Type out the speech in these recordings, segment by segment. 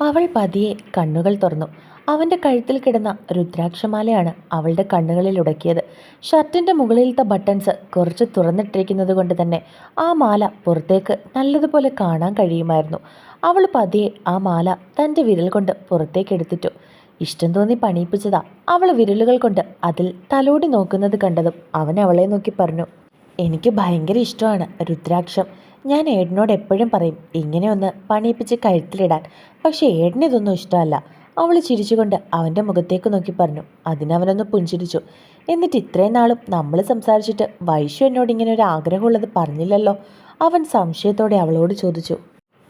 അവൾ പതിയെ കണ്ണുകൾ തുറന്നു. അവന്റെ കഴുത്തിൽ കിടന്ന രുദ്രാക്ഷമാലയാണ് അവളുടെ കണ്ണുകളിൽ ഉടക്കിയത്. ഷർട്ടിന്റെ മുകളിലത്തെ ബട്ടൺസ് കുറച്ച് തുറന്നിട്ടിരിക്കുന്നത് കൊണ്ട് തന്നെ ആ മാല പുറത്തേക്ക് നല്ലതുപോലെ കാണാൻ കഴിയുമായിരുന്നു. അവൾ പതിയെ ആ മാല തന്റെ വിരൽ കൊണ്ട് പുറത്തേക്ക് എടുത്തിട്ടു. ഇഷ്ടം തോന്നി പണിയിപ്പിച്ചതാ. അവൾ വിരലുകൾ കൊണ്ട് അതിൽ തലോടി നോക്കുന്നത് കണ്ടതും അവൻ അവളെ നോക്കി പറഞ്ഞു എനിക്ക് ഭയങ്കര ഇഷ്ടമാണ് രുദ്രാക്ഷം. ഞാൻ ഏട്ടനോട് എപ്പോഴും പറയും ഇങ്ങനെ ഒന്ന് പണിയിപ്പിച്ച് കഴുത്തിലിടാൻ. പക്ഷേ ഏട്ടന് ഇതൊന്നും ഇഷ്ടമല്ല. അവൾ ചിരിച്ചുകൊണ്ട് അവന്റെ മുഖത്തേക്ക് നോക്കി പറഞ്ഞു അതിനവനൊന്ന് പുഞ്ചിരിച്ചു. എന്നിട്ട് ഇത്രയും നാളും നമ്മൾ സംസാരിച്ചിട്ട് വൈശു എന്നോട് ഇങ്ങനെ ഒരു ആഗ്രഹമുള്ളത് പറഞ്ഞില്ലല്ലോ. അവൻ സംശയത്തോടെ അവളോട് ചോദിച്ചു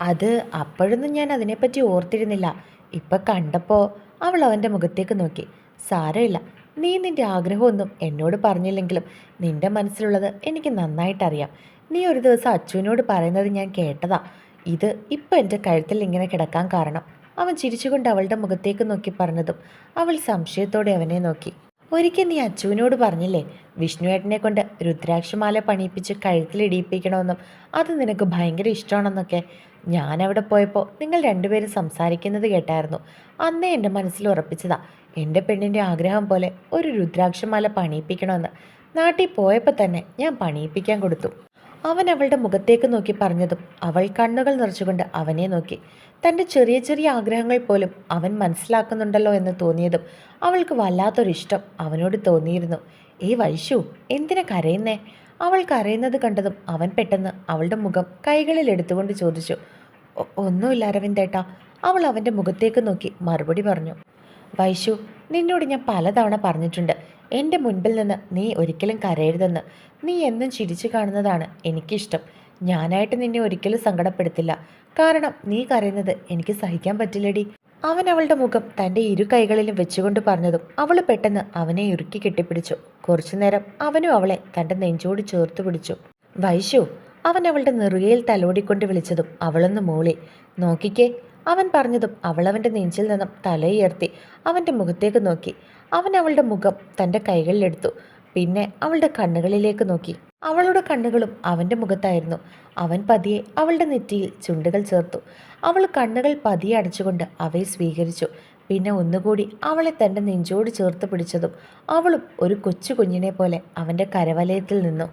അത് അപ്പോഴൊന്നും ഞാൻ അതിനെപ്പറ്റി ഓർത്തിരുന്നില്ല. ഇപ്പം കണ്ടപ്പോൾ അവൾ അവന്റെ മുഖത്തേക്ക് നോക്കി സാരമില്ല നീ നിന്റെ ആഗ്രഹമൊന്നും എന്നോട് പറഞ്ഞില്ലെങ്കിലും നിന്റെ മനസ്സിലുള്ളത് എനിക്ക് നന്നായിട്ടറിയാം. നീ ഒരു ദിവസം അച്ചുവിനോട് പറയുന്നത് ഞാൻ കേട്ടതാ. ഇത് ഇപ്പം എന്റെ കഴുത്തിൽ ഇങ്ങനെ കിടക്കാൻ കാരണം. അവൻ ചിരിച്ചുകൊണ്ട് അവളുടെ മുഖത്തേക്ക് നോക്കി പറഞ്ഞതും അവൾ സംശയത്തോടെ അവനെ നോക്കി. ഒരിക്കൽ നീ അച്ചുവിനോട് പറഞ്ഞില്ലേ വിഷ്ണുവേട്ടനെ കൊണ്ട് രുദ്രാക്ഷമാല പണിയിപ്പിച്ച് കഴുത്തിലിടിയിപ്പിക്കണമെന്നും അത് നിനക്ക് ഭയങ്കര ഇഷ്ടമാണെന്നൊക്കെ. ഞാൻ അവിടെ പോയപ്പോൾ നിങ്ങൾ രണ്ടുപേരും സംസാരിക്കുന്നത് കേട്ടായിരുന്നു. അന്നേ എന്റെ മനസ്സിൽ ഉറപ്പിച്ചതാ എന്റെ പെണ്ണിന്റെ ആഗ്രഹം പോലെ ഒരു രുദ്രാക്ഷമാല പണിയിപ്പിക്കണമെന്ന്. നാട്ടിൽ പോയപ്പോൾ തന്നെ ഞാൻ പണിയിപ്പിക്കാൻ കൊടുത്തു. അവൻ അവളുടെ മുഖത്തേക്ക് നോക്കി പറഞ്ഞതും അവൾ കണ്ണുകൾ നിറച്ചുകൊണ്ട് അവനെ നോക്കി. തന്റെ ചെറിയ ചെറിയ ആഗ്രഹങ്ങൾ പോലും അവൻ മനസ്സിലാക്കുന്നുണ്ടല്ലോ എന്ന് തോന്നിയതും അവൾക്ക് വല്ലാത്തൊരിഷ്ടം അവനോട് തോന്നിയിരുന്നു. ഏ വൈശു എന്തിനാ കരയുന്നേ? അവൾ കരയുന്നത് കണ്ടതും അവൻ പെട്ടെന്ന് അവളുടെ മുഖം കൈകളിൽ എടുത്തുകൊണ്ട് ചോദിച്ചു. "ഒ- ഒന്നുമില്ല അരവിന്ദേട്ടാ അവൾ അവന്റെ മുഖത്തേക്ക് നോക്കി മറുപടി പറഞ്ഞു. വൈശു നിന്നോട് ഞാൻ പലതവണ പറഞ്ഞിട്ടുണ്ട്. എന്റെ മുൻപിൽ നിന്ന് നീ ഒരിക്കലും കരയരുതെന്ന് നീ എന്നും ചിരിച്ചു കാണുന്നതാണ് എനിക്കിഷ്ടം. ഞാനായിട്ട് നിന്നെ ഒരിക്കലും സങ്കടപ്പെടുത്തില്ല. കാരണം നീ കരയുന്നത് എനിക്ക് സഹിക്കാൻ പറ്റില്ലടി. അവൻ അവളുടെ മുഖം തന്റെ ഇരു കൈകളിലും വെച്ചുകൊണ്ട് പറഞ്ഞതും അവൾ പെട്ടെന്ന് അവനെ ഇറുക്കി കെട്ടിപ്പിടിച്ചു. കുറച്ചുനേരം അവനും അവളെ തന്റെ നെഞ്ചോട് ചേർത്ത് പിടിച്ചു. വൈശു അവൻ അവളുടെ നെറുകയിൽ തലോടിക്കൊണ്ട് വിളിച്ചതും അവളൊന്ന് മൂളി. നോക്കിക്കേ അവൻ പറഞ്ഞതും അവളവന്റെ നെഞ്ചിൽ നിന്നും തലയുയർത്തി അവന്റെ മുഖത്തേക്ക് നോക്കി. അവൻ അവളുടെ മുഖം തന്റെ കൈകളിലെടുത്തു പിന്നെ അവളുടെ കണ്ണുകളിലേക്ക് നോക്കി. അവളുടെ കണ്ണുകളും അവന്റെ മുഖത്തായിരുന്നു. അവൻ പതിയെ അവളുടെ നെറ്റിയിൽ ചുണ്ടുകൾ ചേർത്തു. അവൾ കണ്ണുകൾ പതിയെ അടച്ചുകൊണ്ട് അവയെ സ്വീകരിച്ചു. പിന്നെ ഒന്നുകൂടി അവളെ തന്റെ നെഞ്ചോട് ചേർത്ത് പിടിച്ചതും അവളും ഒരു കൊച്ചു കുഞ്ഞിനെ പോലെ അവന്റെ കരവലയത്തിൽ നിന്നു.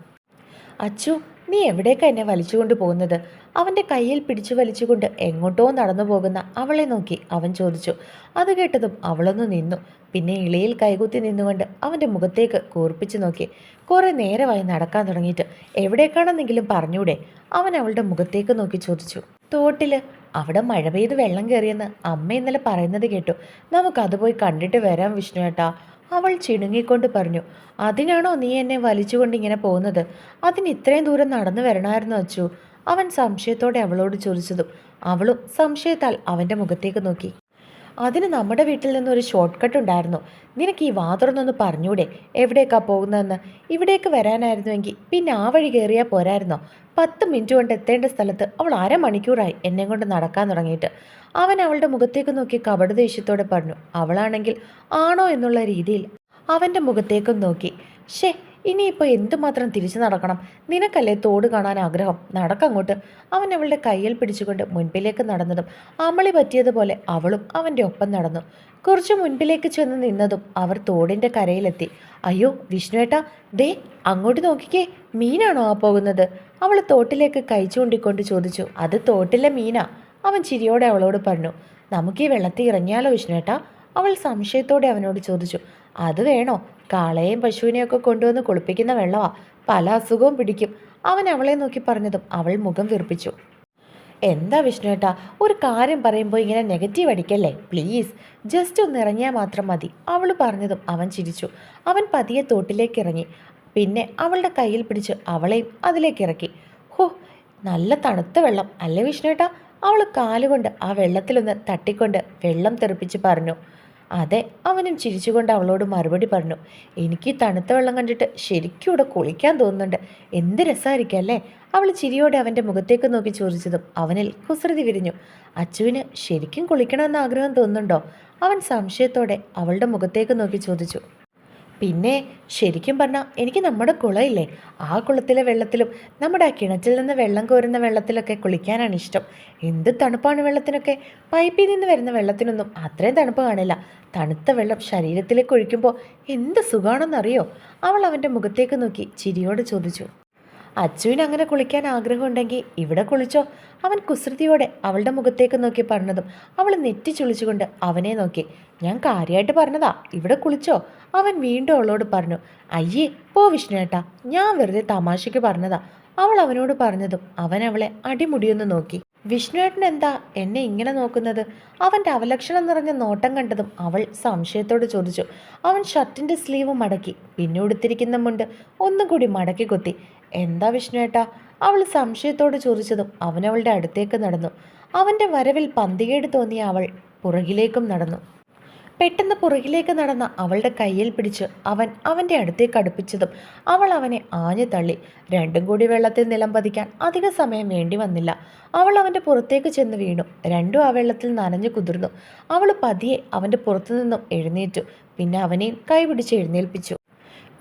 അച്ചു നീ എവിടേക്കാ എന്നെ വലിച്ചുകൊണ്ട് പോകുന്നത്? അവന്റെ കയ്യിൽ പിടിച്ചു വലിച്ചുകൊണ്ട് എങ്ങോട്ടോ നടന്നു പോകുന്ന അവളെ നോക്കി അവൻ ചോദിച്ചു. അത് കേട്ടതും അവളൊന്ന് നിന്നു. പിന്നെ ഇളയിൽ കൈകുത്തി നിന്നുകൊണ്ട് അവന്റെ മുഖത്തേക്ക് കൂർപ്പിച്ചു നോക്കി. കുറേ നേരമായി നടക്കാൻ തുടങ്ങിയിട്ട് എവിടേക്കാണെന്നെങ്കിലും പറഞ്ഞൂടെ? അവൻ അവളുടെ മുഖത്തേക്ക് നോക്കി ചോദിച്ചു. തോട്ടിൽ അവിടെ മഴ പെയ്ത് വെള്ളം കയറിയെന്ന് അമ്മ ഇന്നലെ പറയുന്നത് കേട്ടു. നമുക്കത് പോയി കണ്ടിട്ട് വരാം വിഷ്ണു ഏട്ടാ. അവൾ ചിണുങ്ങിക്കൊണ്ട് പറഞ്ഞു. അതിനാണോ നീ എന്നെ വലിച്ചുകൊണ്ട് ഇങ്ങനെ പോകുന്നത്? അതിന് ഇത്രയും ദൂരം നടന്നു വരണമായിരുന്നു അച്ചു. അവൻ സംശയത്തോടെ അവളോട് ചോദിച്ചതും അവളും സംശയത്താൽ അവന്റെ മുഖത്തേക്ക് നോക്കി. അതിന് നമ്മുടെ വീട്ടിൽ നിന്ന് ഒരു ഷോർട്ട് കട്ട് ഉണ്ടായിരുന്നു. നിനക്ക് ഈ വാതുറന്നൊന്ന് പറഞ്ഞൂടെ? എവിടേക്കാ പോകുന്നതെന്ന്? ഇവിടേക്ക് വരാനായിരുന്നുവെങ്കിൽ പിന്നെ ആ വഴി കയറിയാൽ പോരായിരുന്നോ? പത്ത് മിനിറ്റ് കൊണ്ട് എത്തേണ്ട സ്ഥലത്ത് അവൾ അരമണിക്കൂറായി എന്നെ കൊണ്ട് നടക്കാൻ തുടങ്ങിയിട്ട്. അവൻ അവളുടെ മുഖത്തേക്ക് നോക്കി കപട ദേഷ്യത്തോടെ പറഞ്ഞു. അവളാണെങ്കിൽ ആണോ എന്നുള്ള രീതിയിൽ അവന്റെ മുഖത്തേക്കും നോക്കി. ഷേ ഇനിയിപ്പോൾ എന്തുമാത്രം തിരിച്ചു നടക്കണം? നിനക്കല്ലേ തോട് കാണാൻ ആഗ്രഹം? നടക്കങ്ങോട്ട് അവൻ അവളുടെ കയ്യിൽ പിടിച്ചുകൊണ്ട് മുൻപിലേക്ക് നടന്നതും അമളി പറ്റിയതുപോലെ അവളും അവന്റെ ഒപ്പം നടന്നു. കുറച്ച് മുൻപിലേക്ക് ചെന്ന് നിന്നതും അവർ തോടിന്റെ കരയിലെത്തി. അയ്യോ വിഷ്ണുവേട്ടാ ദേ അങ്ങോട്ട് നോക്കിക്കേ മീനാണോ ആ പോകുന്നത്? അവൾ തോട്ടിലേക്ക് കൈ ചൂണ്ടിക്കൊണ്ട് ചോദിച്ചു. അത് തോട്ടിലെ മീനാ. അവൻ ചിരിയോടെ അവളോട് പറഞ്ഞു. നമുക്ക് ഈ വെള്ളത്തിൽ ഇറങ്ങിയാലോ വിഷ്ണുവേട്ടാ? അവൾ സംശയത്തോടെ അവനോട് ചോദിച്ചു. അത് വേണോ? കാളയെയും പശുവിനെയൊക്കെ കൊണ്ടുവന്ന് കുളിപ്പിക്കുന്ന വെള്ളമാ പല അസുഖവും പിടിക്കും. അവൻ അവളെ നോക്കി പറഞ്ഞതും അവൾ മുഖം വീർപ്പിച്ചു. എന്താ വിഷ്ണു ഏട്ടാ ഒരു കാര്യം പറയുമ്പോൾ ഇങ്ങനെ നെഗറ്റീവ് അടിക്കല്ലേ? പ്ലീസ് ജസ്റ്റ് ഒന്ന് ഇറങ്ങിയാൽ മാത്രം മതി. അവൾ പറഞ്ഞതും അവൻ ചിരിച്ചു. അവൻ പതിയെ തോട്ടിലേക്ക് ഇറങ്ങി. പിന്നെ അവളുടെ കയ്യിൽ പിടിച്ച് അവളെയും അതിലേക്ക് ഇറക്കി. ഹോ നല്ല തണുത്ത വെള്ളം അല്ലേ വിഷ്ണുവേട്ടാ? അവൾ കാലുകൊണ്ട് ആ വെള്ളത്തിലൊന്ന് തട്ടിക്കൊണ്ട് വെള്ളം തെറിപ്പിച്ച് പറഞ്ഞു. അതെ അവനും ചിരിച്ചുകൊണ്ട് അവളോട് മറുപടി പറഞ്ഞു എനിക്ക് തണുത്ത വെള്ളം കണ്ടിട്ട് ശരിക്കും ഇവിടെ കുളിക്കാൻ തോന്നുന്നുണ്ട്. എന്ത് രസമായിരിക്കും അല്ലേ? അവൾ ചിരിയോടെ അവന്റെ മുഖത്തേക്ക് നോക്കി ചോദിച്ചതും അവനിൽ കുസൃതി വിരിഞ്ഞു. അച്ചുവിന് ശരിക്കും കുളിക്കണമെന്ന് ആഗ്രഹം തോന്നുന്നുണ്ടോ? അവൻ സംശയത്തോടെ അവളുടെ മുഖത്തേക്ക് നോക്കി ചോദിച്ചു. പിന്നെ ശരിക്കും പറഞ്ഞാൽ എനിക്ക് നമ്മുടെ കുളമില്ലേ ആ കുളത്തിലെ വെള്ളത്തിലും നമ്മുടെ ആ കിണറ്റിൽ നിന്ന് വെള്ളം കോരുന്ന വെള്ളത്തിലൊക്കെ കുളിക്കാനാണ് ഇഷ്ടം. എന്ത് തണുപ്പാണ് വെള്ളത്തിനൊക്കെ? പൈപ്പിൽ നിന്ന് വരുന്ന വെള്ളത്തിനൊന്നും അത്രയും തണുപ്പ് കാണില്ല. തണുത്ത വെള്ളം ശരീരത്തിലേക്ക് ഒഴിക്കുമ്പോൾ എന്ത് സുഖമാണെന്നറിയോ അവൾ അവന്റെ മുഖത്തേക്ക് നോക്കി ചിരിയോട് ചോദിച്ചു. അച്ചുവിന് അങ്ങനെ കുളിക്കാൻ ആഗ്രഹമുണ്ടെങ്കിൽ ഇവിടെ കുളിച്ചോ. അവൻ കുസൃതിയോടെ അവളുടെ മുഖത്തേക്ക് നോക്കി പറഞ്ഞതും അവൾ നെറ്റി ചുളിച്ചുകൊണ്ട് അവനെ നോക്കി. ഞാൻ കാര്യമായിട്ട് പറഞ്ഞതാ ഇവിടെ കുളിച്ചോ. അവൻ വീണ്ടും അവളോട് പറഞ്ഞു അയ്യേ പോ വിഷ്ണുട്ടാ ഞാൻ വെറുതെ തമാശയ്ക്ക് പറഞ്ഞതാ. അവൾ അവനോട് പറഞ്ഞതും അവൻ അവളെ അടിമുടിയൊന്ന് നോക്കി. വിഷ്ണുവേട്ടൻ എന്താ എന്നെ ഇങ്ങനെ നോക്കുന്നത്? അവന്റെ അവലക്ഷണം നിറഞ്ഞ നോട്ടം കണ്ടതും അവൾ സംശയത്തോട് ചോദിച്ചു. അവൻ ഷർട്ടിന്റെ സ്ലീവ് മടക്കി പിന്നെ ഉടുത്തിരിക്കുന്ന മുണ്ട് ഒന്നുകൂടി മടക്കി കൊത്തി. എന്താ വിഷ്ണുവേട്ടാ? അവൾ സംശയത്തോട് ചോദിച്ചതും അവൻ അവളുടെ അടുത്തേക്ക് നടന്നു. അവന്റെ വരവിൽ പന്തികേട് തോന്നിയ അവൾ പുറകിലേക്കും നടന്നു. പെട്ടെന്ന് പുറകിലേക്ക് നടന്ന അവളുടെ കയ്യിൽ പിടിച്ച് അവൻ അവന്റെ അടുത്തേക്ക് അടുപ്പിച്ചതും അവൾ അവനെ ആഞ്ഞു തള്ളി. രണ്ടും കൂടി വെള്ളത്തിൽ നിലം പതിക്കാൻ അധിക സമയം വേണ്ടി വന്നില്ല. അവൾ അവന്റെ പുറത്തേക്ക് ചെന്ന് വീണു. രണ്ടും ആ വെള്ളത്തിൽ നനഞ്ഞു കുതിർന്നു. അവൾ പതിയെ അവന്റെ പുറത്തു നിന്നും എഴുന്നേറ്റു. പിന്നെ അവനെയും കൈപിടിച്ച് എഴുന്നേൽപ്പിച്ചു.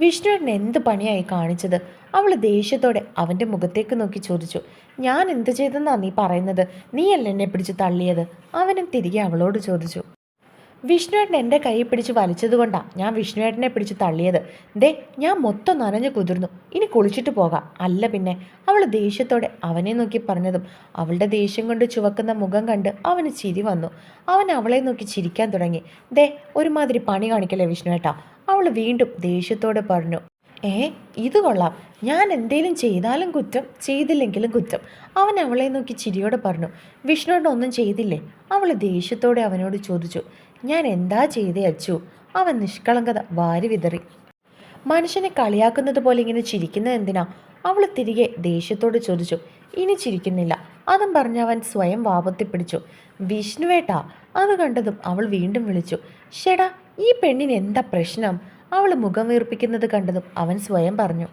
വിഷ്ണുവേട്ടൻ എന്ത് പണിയായി കാണിച്ചത്? അവൾ ദേഷ്യത്തോടെ അവന്റെ മുഖത്തേക്ക് നോക്കി ചോദിച്ചു. ഞാൻ എന്ത് ചെയ്തെന്നാ നീ പറയുന്നത്? നീയല്ല എന്നെ പിടിച്ച് തള്ളിയത്? അവനും തിരികെ അവളോട് ചോദിച്ചു. വിഷ്ണുവേട്ടൻ എന്റെ കൈ പിടിച്ച് വലിച്ചതുകൊണ്ടാണ് ഞാൻ വിഷ്ണുവേട്ടനെ പിടിച്ച് തള്ളിയത്. ദേ ഞാൻ മൊത്തം നനഞ്ഞു കുതിർന്നു. ഇനി കുളിച്ചിട്ട് പോകാം. അല്ല പിന്നെ അവൾ ദേഷ്യത്തോടെ അവനെ നോക്കി പറഞ്ഞതും അവളുടെ ദേഷ്യം കൊണ്ട് ചുവക്കുന്ന മുഖം കണ്ട് അവന് ചിരി വന്നു. അവൻ അവളെ നോക്കി ചിരിക്കാൻ തുടങ്ങി. ദേ ഒരുമാതിരി പണി കാണിക്കല്ലേ വിഷ്ണുവേട്ടാ. അവൾ വീണ്ടും ദേഷ്യത്തോടെ പറഞ്ഞു ഏ ഇത് കൊള്ളാം. ഞാൻ എന്തേലും ചെയ്താലും കുറ്റം ചെയ്തില്ലെങ്കിലും കുറ്റം. അവൻ അവളെ നോക്കി ചിരിയോടെ പറഞ്ഞു വിഷ്ണുവേട്ടൻ ഒന്നും ചെയ്തില്ലേ? അവൾ ദേഷ്യത്തോടെ അവനോട് ചോദിച്ചു ഞാൻ എന്താ ചെയ്തേ അച്ചു? അവൻ നിഷ്കളങ്കത വാരി വിതറി. മനുഷ്യനെ കളിയാക്കുന്നത് പോലെ ഇങ്ങനെ ചിരിക്കുന്നത് എന്തിനാ? അവൾ തിരികെ ദേഷ്യത്തോട് ചോദിച്ചു. ഇനി ചിരിക്കുന്നില്ല. അതും പറഞ്ഞ് അവൻ സ്വയം വാപത്തി പിടിച്ചു. വിഷ്ണുവേട്ടാ അത് കണ്ടതും അവൾ വീണ്ടും വിളിച്ചു. ഷെടാ ഈ പെണ്ണിന് എന്താ പ്രശ്നം? അവൾ മുഖം വീർപ്പിക്കുന്നത് കണ്ടതും അവൻ സ്വയം പറഞ്ഞു.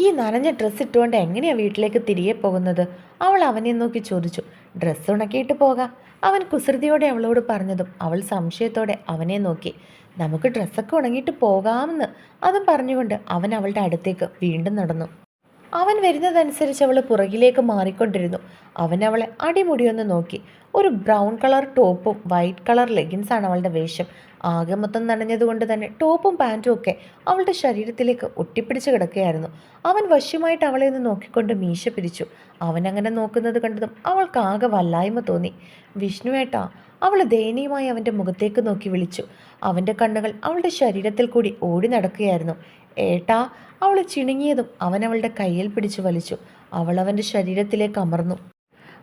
ഈ നനഞ്ഞ ഡ്രസ്സ് ഇട്ടുകൊണ്ട് എങ്ങനെയാണ് വീട്ടിലേക്ക് തിരികെ പോകുന്നത്? അവൾ അവനെ നോക്കി ചോദിച്ചു. ഡ്രസ്സ് ഉണക്കിയിട്ട് പോകാം. അവൻ കുസൃതിയോടെ അവളോട് പറഞ്ഞതും അവൾ സംശയത്തോടെ അവനെ നോക്കി. നമുക്ക് ഡ്രസ്സൊക്കെ ഉണങ്ങിയിട്ട് പോകാമെന്ന് അതും പറഞ്ഞുകൊണ്ട് അവൻ അവളുടെ അടുത്തേക്ക് വീണ്ടും നടന്നു. അവൻ വരുന്നതനുസരിച്ച് അവൾ പുറകിലേക്ക് മാറിക്കൊണ്ടിരുന്നു. അവൻ അവളെ അടിമുടിയൊന്ന് നോക്കി. ഒരു ബ്രൗൺ കളർ ടോപ്പും വൈറ്റ് കളർ ലെഗിൻസാണ് അവളുടെ വേഷം. ആകെ മൊത്തം നനഞ്ഞതുകൊണ്ട് തന്നെ ടോപ്പും പാന്റും ഒക്കെ അവളുടെ ശരീരത്തിലേക്ക് ഒട്ടിപ്പിടിച്ച് കിടക്കുകയായിരുന്നു. അവൻ വശ്യമായിട്ട് അവളെ ഒന്ന് നോക്കിക്കൊണ്ട് മീശ പിരിച്ചു. അവൻ അങ്ങനെ നോക്കുന്നത് കണ്ടതും അവൾക്ക് ആകെ വല്ലായ്മ തോന്നി. വിഷ്ണുവേട്ടാ അവൾ ദയനീയമായി അവന്റെ മുഖത്തേക്ക് നോക്കി വിളിച്ചു. അവന്റെ കണ്ണുകൾ അവളുടെ ശരീരത്തിൽ കൂടി ഓടി നടക്കുകയായിരുന്നു. ഏട്ടാ അവൾ ചിണുങ്ങിയതും അവൻ അവളുടെ കയ്യിൽ പിടിച്ചു വലിച്ചു. അവൾ അവന്റെ ശരീരത്തിലേക്ക് അമർന്നു.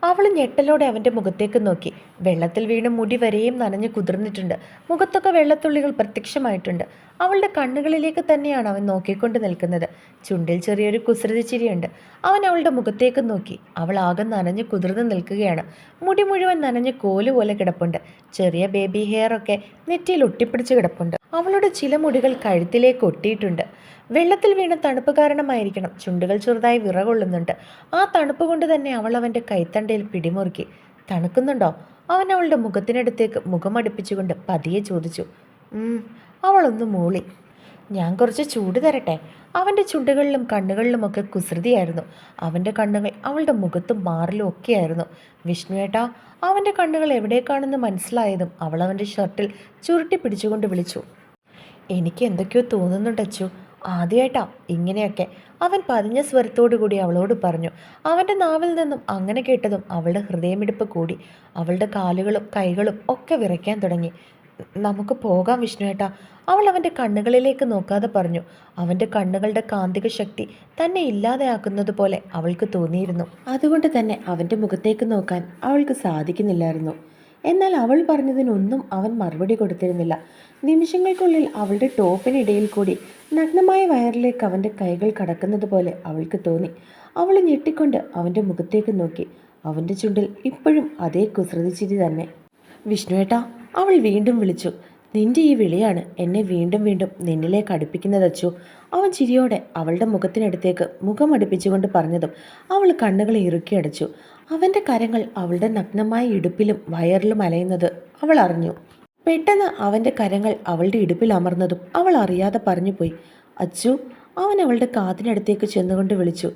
അവൾ ഞെട്ടലോടെ അവന്റെ മുഖത്തേക്ക് നോക്കി. വെള്ളത്തിൽ വീണ് മുടി വരെയും നനഞ്ഞു കുതിർന്നിട്ടുണ്ട്. മുഖത്തൊക്കെ വെള്ളത്തുള്ളികൾ പ്രത്യക്ഷമായിട്ടുണ്ട്. അവളുടെ കണ്ണുകളിലേക്ക് തന്നെയാണ് അവൻ നോക്കിക്കൊണ്ട് നിൽക്കുന്നത്. ചുണ്ടിൽ ചെറിയൊരു കുസൃതി ചിരിയുണ്ട്. അവൻ അവളുടെ മുഖത്തേക്ക് നോക്കി. അവൾ ആകെ നനഞ്ഞ് കുതിർന്ന് നിൽക്കുകയാണ്. മുടി മുഴുവൻ നനഞ്ഞ് കോൽ പോലെ കിടപ്പുണ്ട്. ചെറിയ ബേബി ഹെയർ ഒക്കെ നെറ്റിയിൽ ഒട്ടിപ്പിടിച്ച് കിടപ്പുണ്ട്. അവളുടെ ചില മുടികൾ കഴുത്തിലേക്ക് ഒട്ടിയിട്ടുണ്ട്. വെള്ളത്തിൽ വീണ തണുപ്പ് കാരണമായിരിക്കണം. ചുണ്ടുകൾ ചെറുതായി വിറകൊള്ളുന്നുണ്ട്. ആ തണുപ്പ് കൊണ്ട് തന്നെ അവൾ അവന്റെ കൈത്തണ്ടയിൽ പിടിമുറുക്കി. തണുക്കുന്നുണ്ടോ? അവൻ അവളുടെ മുഖത്തിനടുത്തേക്ക് മുഖമടുപ്പിച്ചുകൊണ്ട് പതിയെ ചോദിച്ചു. അവളൊന്ന് മൂളി. ഞാൻ കുറച്ച് ചൂട് തരട്ടെ. അവന്റെ ചുണ്ടുകളിലും കണ്ണുകളിലുമൊക്കെ കുസൃതിയായിരുന്നു. അവന്റെ കണ്ണുകൾ അവളുടെ മുഖത്തും മാറിലും ഒക്കെയായിരുന്നു. വിഷ്ണുവേട്ടാ അവന്റെ കണ്ണുകൾ എവിടേക്കാണെന്ന് മനസ്സിലായതും അവൾ അവന്റെ ഷർട്ടിൽ ചുരുട്ടി പിടിച്ചുകൊണ്ട് വിളിച്ചു. എനിക്ക് എന്തൊക്കെയോ തോന്നുന്നുണ്ട് അച്ചു. ആദ്യമായിട്ടാ ഇങ്ങനെയൊക്കെ. അവൻ പതിഞ്ഞ കൂടി അവളോട് പറഞ്ഞു. അവന്റെ നാവിൽ നിന്നും അങ്ങനെ കേട്ടതും അവളുടെ ഹൃദയമിടിപ്പ് കൂടി. അവളുടെ കാലുകളും കൈകളും ഒക്കെ വിറയ്ക്കാൻ തുടങ്ങി. നമുക്ക് പോകാം വിഷ്ണുവേട്ടാ അവൾ അവന്റെ കണ്ണുകളിലേക്ക് നോക്കാതെ പറഞ്ഞു. അവന്റെ കണ്ണുകളുടെ കാന്തിക ശക്തി തന്നെ ഇല്ലാതെയാക്കുന്നത് പോലെ അവൾക്ക് തോന്നിയിരുന്നു. അതുകൊണ്ട് തന്നെ അവന്റെ മുഖത്തേക്ക് നോക്കാൻ അവൾക്ക് സാധിക്കുന്നില്ലായിരുന്നു. എന്നാൽ അവൾ പറഞ്ഞതിനൊന്നും അവൻ മറുപടി കൊടുത്തിരുന്നില്ല. നിമിഷങ്ങൾക്കുള്ളിൽ അവളുടെ ടോപ്പിനിടയിൽ കൂടി നഗ്നമായ വയറിലേക്ക് അവന്റെ കൈകൾ കടക്കുന്നത് പോലെ അവൾക്ക് തോന്നി. അവൾ ഞെട്ടിക്കൊണ്ട് അവന്റെ മുഖത്തേക്ക് നോക്കി. അവന്റെ ചുണ്ടിൽ ഇപ്പോഴും അതേ കുസൃതിച്ചിരി തന്നെ. വിഷ്ണുവേട്ടാ അവൾ വീണ്ടും വിളിച്ചു നിന്റെ ഈ വിളിയാണ് എന്നെ വീണ്ടും വീണ്ടും നിന്നിലേക്ക് അടുപ്പിക്കുന്നത് അച്ചു അവൻ ചിരിയോടെ അവളുടെ മുഖത്തിനടുത്തേക്ക് മുഖം അടുപ്പിച്ചുകൊണ്ട് പറഞ്ഞതും അവൾ കണ്ണുകളെ ഇറുക്കി അടച്ചു അവന്റെ കരങ്ങൾ അവളുടെ നഗ്നമായ ഇടുപ്പിലും വയറിലും അലയുന്നത് അവൾ അറിഞ്ഞു പെട്ടെന്ന് അവന്റെ കരങ്ങൾ അവളുടെ ഇടുപ്പിൽ അമർന്നതും അവൾ അറിയാതെ പറഞ്ഞുപോയി അച്ചു അവൻ അവളുടെ കാതിനടുത്തേക്ക് ചെന്നുകൊണ്ട് വിളിച്ചു.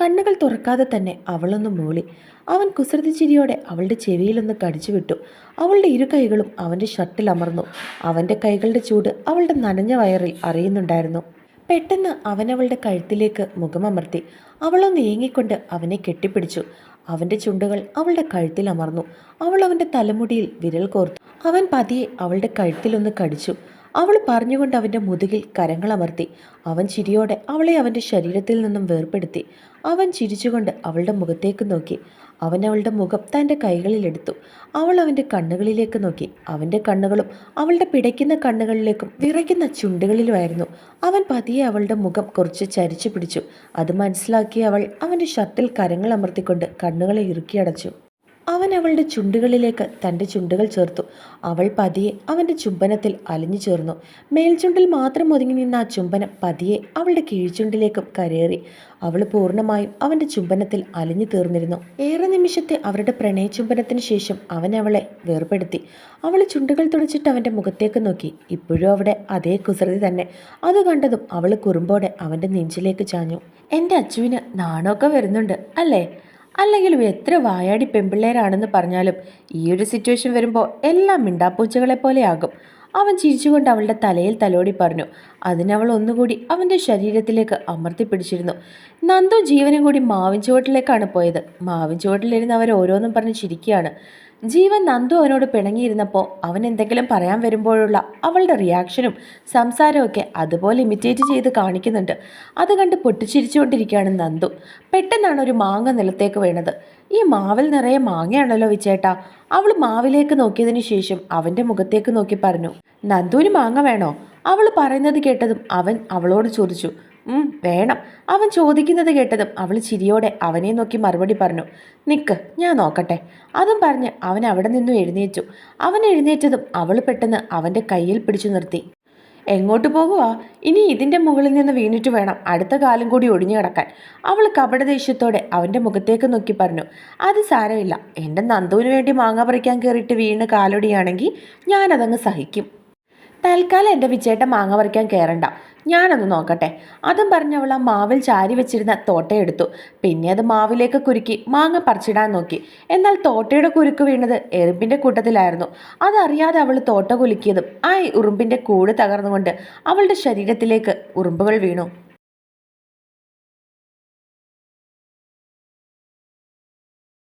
കണ്ണുകൾ തുറക്കാതെ തന്നെ അവളൊന്ന് മൂളി. അവൻ കുസൃതിച്ചിരിയോടെ അവളുടെ ചെവിയിലൊന്ന് കടിച്ചു വിട്ടു അവളുടെ ഇരു കൈകളും അവന്റെ ഷർട്ടിൽ അമർന്നു. അവന്റെ കൈകളുടെ ചൂട് അവളുടെ നനഞ്ഞ വയറിൽ അറിയുന്നുണ്ടായിരുന്നു. പെട്ടെന്ന് അവൻ അവളുടെ കഴുത്തിലേക്ക് മുഖമമർത്തി. അവളൊന്ന് ഏങ്ങിക്കൊണ്ട് അവനെ കെട്ടിപ്പിടിച്ചു. അവന്റെ ചുണ്ടുകൾ അവളുടെ കഴുത്തിൽ അമർന്നു. അവൾ അവന്റെ തലമുടിയിൽ വിരൽ കോർത്തു. അവൻ പതിയെ അവളുടെ കഴുത്തിലൊന്ന് കടിച്ചു. അവൾ പറഞ്ഞുകൊണ്ട് അവന്റെ മുതുകിൽ കരങ്ങളമർത്തി അവൻ ചിരിയോടെ അവളെ അവന്റെ ശരീരത്തിൽ നിന്നും വേർപ്പെടുത്തി. അവൻ ചിരിച്ചുകൊണ്ട് അവളുടെ മുഖത്തേക്ക് നോക്കി. അവൻ അവളുടെ മുഖം തന്റെ കൈകളിലെടുത്തു അവൾ അവന്റെ കണ്ണുകളിലേക്ക് നോക്കി. അവന്റെ കണ്ണുകളും അവളുടെ പിടയ്ക്കുന്ന കണ്ണുകളിലേക്കും വിറയ്ക്കുന്ന ചുണ്ടുകളിലുമായിരുന്നു. അവൻ പതിയെ അവളുടെ മുഖം കുറച്ച് ചരിച്ചു പിടിച്ചു. അത് മനസ്സിലാക്കിയ അവൾ അവന്റെ ഷർട്ടിൽ കരങ്ങൾ അമർത്തിക്കൊണ്ട് കണ്ണുകളെ ഇറുക്കിയടച്ചു അവൻ അവളുടെ ചുണ്ടുകളിലേക്ക് തന്റെ ചുണ്ടുകൾ ചേർത്തു. അവൾ പതിയെ അവന്റെ ചുംബനത്തിൽ അലിഞ്ഞു ചേർന്നു. മേൽചുണ്ടിൽ മാത്രം ഒതുങ്ങി നിന്ന ആ ചുംബനം പതിയെ അവളുടെ കീഴ്ചുണ്ടിലേക്കും കരേറി അവൾ പൂർണമായും അവന്റെ ചുംബനത്തിൽ അലിഞ്ഞു തീർന്നിരുന്നു. ഏറെ നിമിഷത്തെ അവരുടെ പ്രണയചുംബനത്തിന് ശേഷം അവൻ അവളെ വേർപെടുത്തി. അവൾ ചുണ്ടുകൾ തുടച്ചിട്ട് അവന്റെ മുഖത്തേക്ക് നോക്കി. ഇപ്പോഴും അവിടെ അതേ കുസൃതി തന്നെ. അത് കണ്ടതും അവൾ കുറുമ്പോടെ അവന്റെ നെഞ്ചിലേക്ക് ചാഞ്ഞു. എന്റെ അച്ചുവിന് നാണമൊക്കെ വരുന്നുണ്ട് അല്ലേ? അല്ലെങ്കിലും എത്ര വായാടി പെമ്പിള്ളേരാണെന്ന് പറഞ്ഞാലും ഈ ഒരു സിറ്റുവേഷൻ വരുമ്പോൾ എല്ലാം മിണ്ടാപ്പൂച്ചകളെ പോലെയാകും. അവൻ ചിരിച്ചുകൊണ്ട് അവളുടെ തലയിൽ തലോടി പറഞ്ഞു. അതിനവൾ ഒന്നുകൂടി അവന്റെ ശരീരത്തിലേക്ക് അമർത്തി പിടിച്ചിരുന്നു. നന്ദു ജീവനും കൂടി മാവിൻ ചുവട്ടിലേക്കാണ് പോയത്. മാവിൻ ചുവട്ടിലിരുന്ന് അവർ ഓരോന്നും പറഞ്ഞ് ചിരിക്കുകയാണ്. ജീവൻ നന്ദു അവനോട് പിണങ്ങിയിരുന്നപ്പോൾ അവൻ എന്തെങ്കിലും പറയാൻ വരുമ്പോഴുള്ള അവളുടെ റിയാക്ഷനും സംസാരമൊക്കെ അതുപോലെ ഇമിറ്റേറ്റ് ചെയ്ത് കാണിക്കുന്നുണ്ട്. അത് കണ്ട് പൊട്ടിച്ചിരിച്ചുകൊണ്ടിരിക്കുകയാണ് നന്ദു. പെട്ടെന്നാണ് ഒരു മാങ്ങ നിലത്തേക്ക് വീണത്. ഈ മാവിൽ നിറയെ മാങ്ങയാണല്ലോ വിച്ചേട്ടാ അവൾ മാവിലേക്ക് നോക്കിയതിന് ശേഷം അവന്റെ മുഖത്തേക്ക് നോക്കി പറഞ്ഞു നന്ദുവിന് മാങ്ങ വേണോ? അവൾ പറയുന്നത് കേട്ടതും അവൻ അവളോട് ചോദിച്ചു വേണം. അവൻ ചോദിക്കുന്നത് കേട്ടതും അവൾ ചിരിയോടെ അവനെ നോക്കി മറുപടി പറഞ്ഞു നിക്ക് ഞാൻ നോക്കട്ടെ. അതും പറഞ്ഞ് അവൻ അവിടെ നിന്നും എഴുന്നേറ്റു. അവൻ എഴുന്നേറ്റതും അവൾ പെട്ടെന്ന് അവന്റെ കയ്യിൽ പിടിച്ചു നിർത്തി. എങ്ങോട്ട് പോകുവാ ഇനി ഇതിന്റെ മുകളിൽ നിന്ന് വീണിട്ട് വേണം അടുത്ത കാലം കൂടി ഒടിഞ്ഞു കിടക്കാൻ. അവൾ കപടദേഷ്യത്തോടെ അവന്റെ മുഖത്തേക്ക് നോക്കി പറഞ്ഞു അത് സാരമില്ല. എന്റെ നന്ദുവിന് വേണ്ടി മാങ്ങ പറിക്കാൻ കയറിയിട്ട് വീണ് കാലൊടിയാണെങ്കിൽ ഞാനതങ്ങ് സഹിക്കും. തൽക്കാലം എന്റെ വിച്ചേട്ടൻ മാങ്ങ പറിക്കാൻ കയറണ്ട ഞാനൊന്ന് നോക്കട്ടെ. അതും പറഞ്ഞവൾ മാവിൽ ചാരി വെച്ചിരുന്ന തോട്ടയെടുത്തു പിന്നെ അത് മാവിലേക്ക് കുരുക്കി മാങ്ങ പറിച്ചിടാൻ നോക്കി. എന്നാൽ തോട്ടയുടെ കുരുക്ക് വീണത് എറുമ്പിന്റെ കൂട്ടത്തിലായിരുന്നു. അതറിയാതെ അവൾ തോട്ട കുലുക്കിയതും ആ ഉറുമ്പിന്റെ കൂട് തകർന്നുകൊണ്ട് അവളുടെ ശരീരത്തിലേക്ക് ഉറുമ്പുകൾ വീണു.